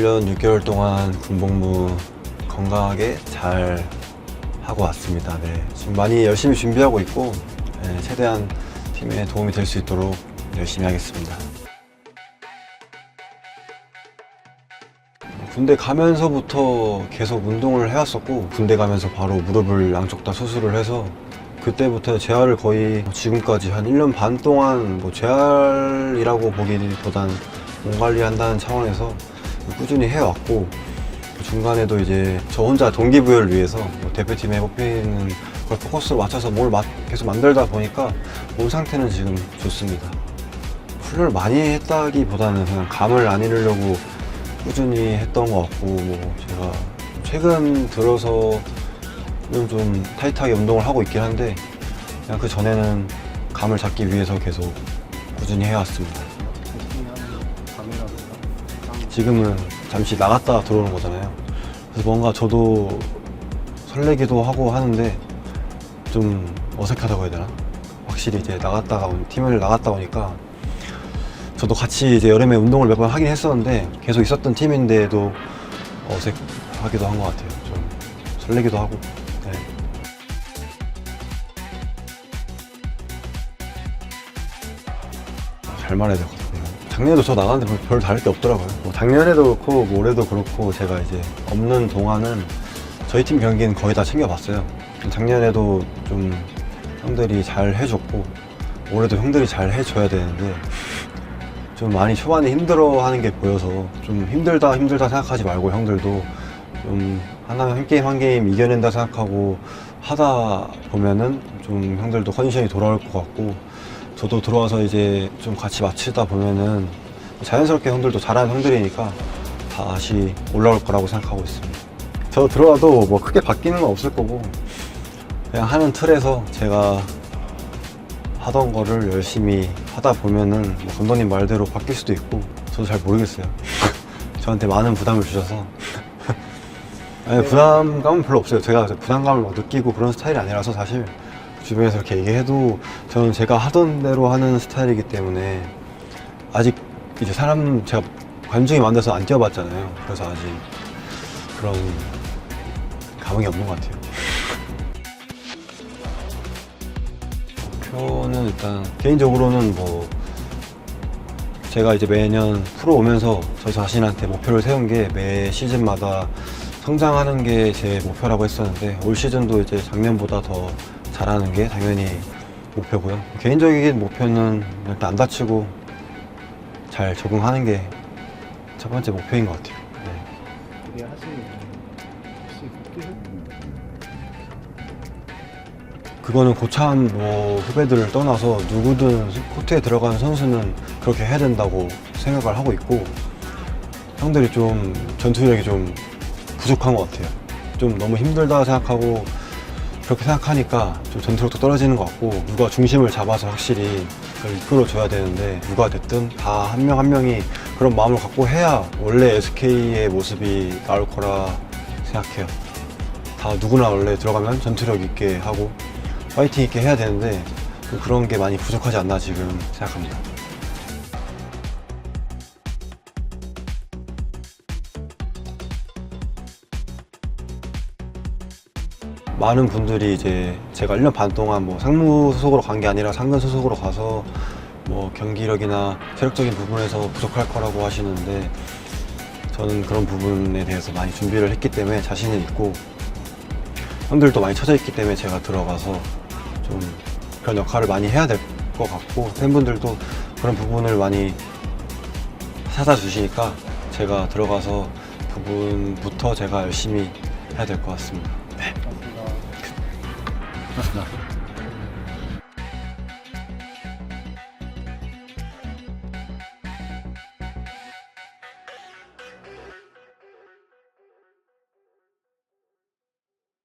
6개월 동안 군복무 건강하게 잘 하고 왔습니다. 네. 지금 많이 열심히 준비하고 있고 네, 최대한 팀에 도움이 될 수 있도록 열심히 하겠습니다. 군대 가면서부터 계속 운동을 해왔었고 군대 가면서 바로 무릎을 양쪽 다 수술을 해서 그때부터 재활을 거의 지금까지 한 1년 반 동안 뭐 재활이라고 보기보단 몸 관리한다는 차원에서 꾸준히 해왔고 중간에도 이제 저 혼자 동기부여를 위해서 뭐 대표팀에 뽑히는 걸 포커스로 맞춰서 뭘 마- 계속 만들다 보니까 몸 상태는 지금 좋습니다. 훈련을 많이 했다기보다는 그냥 감을 안 잃으려고 꾸준히 했던 것 같고 뭐 제가 최근 들어서는 좀 타이트하게 운동을 하고 있긴 한데 그냥 그 전에는 감을 잡기 위해서 계속 꾸준히 해왔습니다. 지금은 잠시 나갔다가 들어오는 거잖아요. 그래서 뭔가 저도 설레기도 하고 하는데 좀 어색하다고 해야 되나? 확실히 이제 나갔다가 온- 팀을 나갔다 오니까 저도 같이 이제 여름에 운동을 몇 번 하긴 했었는데 계속 있었던 팀인데도 어색하기도 한 것 같아요. 좀 설레기도 하고. 네. 잘 말해야 될 것 같아요. 작년에도 저 나갔는데 별, 별 다를 게 없더라고요. 뭐 작년에도 그렇고 뭐 올해도 그렇고 제가 이제 없는 동안은 저희 팀 경기는 거의 다 챙겨봤어요. 작년에도 좀 형들이 잘 해줬고 올해도 형들이 잘 해줘야 되는데 좀 많이 초반에 힘들어하는 게 보여서 좀 힘들다 힘들다 생각하지 말고 형들도 좀 하나 한 게임 한 게임 이겨낸다 생각하고 하다 보면은 좀 형들도 컨디션이 돌아올 것 같고 저도 들어와서 이제 좀 같이 맞추다 보면은 자연스럽게 형들도 잘하는 형들이니까 다시 올라올 거라고 생각하고 있습니다. 저 들어와도 뭐 크게 바뀌는 건 없을 거고 그냥 하는 틀에서 제가 하던 거를 열심히 하다 보면은 뭐 감독님 말대로 바뀔 수도 있고 저도 잘 모르겠어요. 저한테 많은 부담을 주셔서 아니, 부담감은 별로 없어요. 제가 부담감을 막 느끼고 그런 스타일이 아니라서 사실 주변에서 이렇게 얘기해도 저는 제가 하던 대로 하는 스타일이기 때문에 아직 이제 사람 제가 관중이 많아서 안 뛰어봤잖아요. 그래서 아직 그런 감흥이 없는 것 같아요. 목표는 일단 개인적으로는 뭐 제가 이제 매년 프로 오면서 저 자신한테 목표를 세운 게 매 시즌마다 성장하는 게 제 목표라고 했었는데 올 시즌도 이제 작년보다 더 잘하는 게 당연히 목표고요. 개인적인 목표는 일단 안 다치고 잘 적응하는 게 첫 번째 목표인 것 같아요. 네. 그게 하시는 혹시 복귀했나요? 그거는 고참 뭐 후배들을 떠나서 누구든 코트에 들어가는 선수는 그렇게 해야 된다고 생각을 하고 있고 형들이 좀 전투력이 좀 부족한 것 같아요. 좀 너무 힘들다 생각하고 그렇게 생각하니까 좀 전투력도 떨어지는 것 같고 누가 중심을 잡아서 확실히 그걸 이끌어줘야 되는데 누가 됐든 다 한 명 한 명이 그런 마음을 갖고 해야 원래 SK의 모습이 나올 거라 생각해요. 다 누구나 원래 들어가면 전투력 있게 하고 파이팅 있게 해야 되는데 좀 그런 게 많이 부족하지 않나 지금 생각합니다. 많은 분들이 이제 제가 1년 반 동안 뭐 상무 소속으로 간 게 아니라 상근 소속으로 가서 뭐 경기력이나 체력적인 부분에서 부족할 거라고 하시는데 저는 그런 부분에 대해서 많이 준비를 했기 때문에 자신은 있고 형들도 많이 쳐져 있기 때문에 제가 들어가서 좀 그런 역할을 많이 해야 될 것 같고 팬분들도 그런 부분을 많이 찾아주시니까 제가 들어가서 부분부터 제가 열심히 해야 될 것 같습니다. 맞 Ach, na.